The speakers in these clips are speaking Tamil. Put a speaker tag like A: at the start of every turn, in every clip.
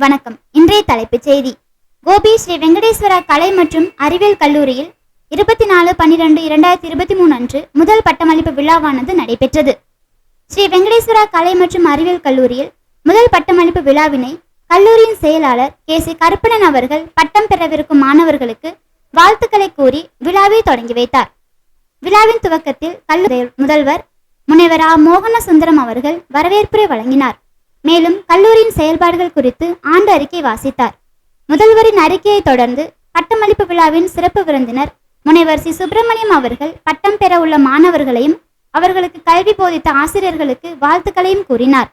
A: வணக்கம். இன்றைய தலைப்புச் செய்தி. கோபி ஸ்ரீ வெங்கடேஸ்வரா கலை மற்றும் அறிவியல் கல்லூரியில் இருபத்தி நாலு பன்னிரெண்டு இரண்டாயிரத்தி இருபத்தி மூணு அன்று முதல் பட்டமளிப்பு விழாவானது நடைபெற்றது. ஸ்ரீ வெங்கடேஸ்வரா கலை மற்றும் அறிவியல் கல்லூரியில் முதல் பட்டமளிப்பு விழாவினை கல்லூரியின் செயலாளர் கே. சி. கருப்பணன் அவர்கள் பட்டம் பெறவிருக்கும் மாணவர்களுக்கு வாழ்த்துக்களை கூறி விழாவை தொடங்கி வைத்தார். விழாவின் துவக்கத்தில் கல்லூரி முதல்வர் முனைவர் ஆ. மோகன சுந்தரம் அவர்கள் வரவேற்புரை வழங்கினார். மேலும் கல்லூரியின் செயல்பாடுகள் குறித்து ஆண்டு அறிக்கை வாசித்தார். முதல்வரின் அறிக்கையை தொடர்ந்து பட்டமளிப்பு விழாவின் சிறப்பு விருந்தினர் முனைவர் சி. சுப்பிரமணியம் அவர்கள் பட்டம் பெற உள்ள மாணவர்களையும் அவர்களுக்கு கல்வி போதித்த ஆசிரியர்களுக்கு வாழ்த்துக்களையும் கூறினார்.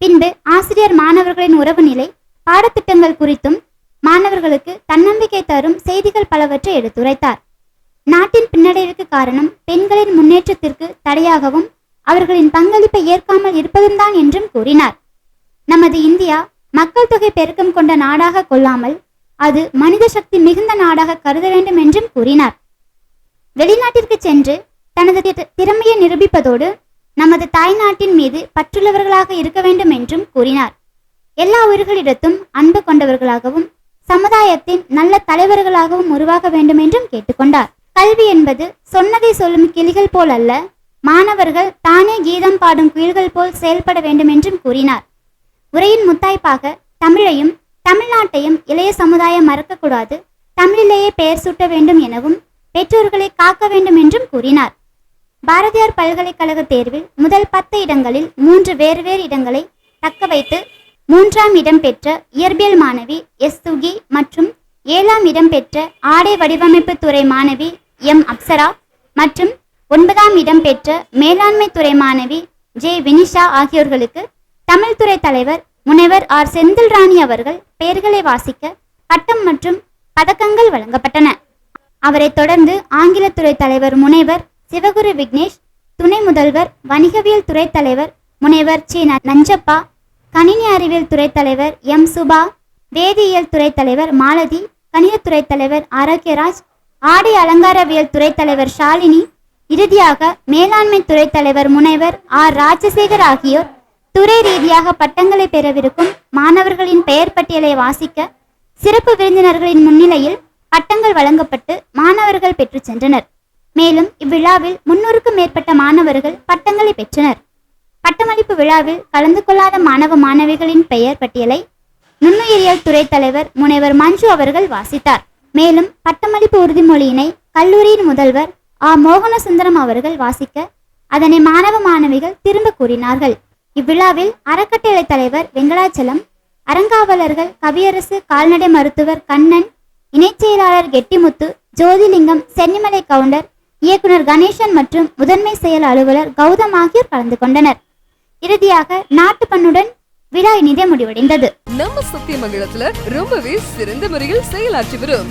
A: பின்பு ஆசிரியர் மாணவர்களின் உறவு நிலை பாடத்திட்டங்கள் குறித்தும் மாணவர்களுக்கு தன்னம்பிக்கை தரும் செய்திகள் பலவற்றை எடுத்துரைத்தார். நாட்டின் பின்னடைவுக்கு காரணம் பெண்களின் முன்னேற்றத்திற்கு தடையாகவும் அவர்களின் பங்களிப்பை ஏற்காமல் இருப்பதும் தான் என்றும் கூறினார். நமது இந்தியா மக்கள் தொகை பெருக்கம் கொண்ட நாடாக கொள்ளாமல் அது மனித சக்தி மிகுந்த நாடாக கருத வேண்டும் என்றும் கூறினார். வெளிநாட்டிற்கு சென்று தனது திறமையை நிரூபிப்பதோடு நமது தாய்நாட்டின் மீது பற்றுள்ளவர்களாக இருக்க வேண்டும் என்றும் கூறினார். எல்லா உயிர்களிடத்தும் அன்பு கொண்டவர்களாகவும் சமுதாயத்தின் நல்ல தலைவர்களாகவும் உருவாக வேண்டும் என்றும் கேட்டுக்கொண்டார். கல்வி என்பது சொன்னதை சொல்லும் கிளிகள் போல் அல்ல மாணவர்கள் தானே கீதம் பாடும் குயில்கள் போல் செயல்பட வேண்டும் என்றும் கூறினார். உரையின் முத்தாய்ப்பாக தமிழையும் தமிழ்நாட்டையும் இளைய சமுதாயம் மறக்கக்கூடாது தமிழிலேயே பெயர் சூட்ட வேண்டும் எனவும் பெற்றோர்களை காக்க வேண்டும் என்றும் கூறினார். பாரதியார் பல்கலைக்கழக தேர்வில் முதல் பத்து இடங்களில் மூன்று வேறு வேறு இடங்களை தக்க வைத்து மூன்றாம் இடம் பெற்ற இயற்பியல் மாணவி எஸ். சுகி மற்றும் ஏழாம் இடம் பெற்ற ஆடை வடிவமைப்பு துறை மாணவி எம். அப்சரா மற்றும் ஒன்பதாம் இடம் பெற்ற மேலாண்மை துறை மாணவி ஜே. வினிஷா ஆகியோர்களுக்கு தமிழ்துறை தலைவர் முனைவர் ஆர். செந்தில் ராணி அவர்கள் பெயர்களை வாசிக்க பட்டம் மற்றும் பதக்கங்கள் வழங்கப்பட்டன. அவரைத் தொடர்ந்து ஆங்கிலத்துறை தலைவர் முனைவர் சிவகுரு விக்னேஷ் துணை முதல்வர் வணிகவியல் துறை தலைவர் முனைவர் சி. நஞ்சப்பா கணினி அறிவியல் துறை தலைவர் எம். சுபா வேதியியல் துறை தலைவர் மாலதி கணிதத்துறை தலைவர் ஆரோக்கியராஜ் ஆடை அலங்காரவியல் துறை தலைவர் ஷாலினி இறுதியாக மேலாண்மை துறை தலைவர் முனைவர் ஆர். ராஜசேகர் ஆகியோர் துறை ரீதியாக பட்டங்களை பெறவிருக்கும் மாணவர்களின் பெயர் பட்டியலை வாசிக்க சிறப்பு விருந்தினர்களின் முன்னிலையில் பட்டங்கள் வழங்கப்பட்டு மாணவர்கள் பெற்று சென்றனர். மேலும் இவ்விழாவில் முன்னூறுக்கும் மேற்பட்ட மாணவர்கள் பட்டங்களை பெற்றனர். பட்டமளிப்பு விழாவில் கலந்து கொள்ளாத மாணவ மாணவிகளின் பெயர் பட்டியலை நுண்ணுயிரியல் துறை தலைவர் முனைவர் மஞ்சு அவர்கள் வாசித்தார். மேலும் பட்டமளிப்பு உறுதிமொழியினை கல்லூரியின் முதல்வர் ஆ. மோகனசுந்தரம் அவர்கள் வாசிக்க அதனை மாணவ மாணவிகள் திரும்ப கூறினார்கள். இவ்விழாவில் அறக்கட்டளை தலைவர் வெங்கடாச்சலம் அறங்காவலர்கள் கவியரசு கால்நடை மருத்துவர் கண்ணன் இணைச் செயலாளர் கெட்டிமுத்து ஜோதிலிங்கம் சென்னிமலை கவுண்டர் இயக்குனர் கணேசன் மற்றும் முதன்மை செயல் அலுவலர் கௌதம் ஆகியோர் கலந்து கொண்டனர். இறுதியாக நாட்டுப்பண்ணுடன் விழா இனிதே முடிவடைந்தது.
B: நம்ம சத்தியமங்கலத்துல ரொம்பவே சிறந்த முறையில் செயலாற்றி வரும்.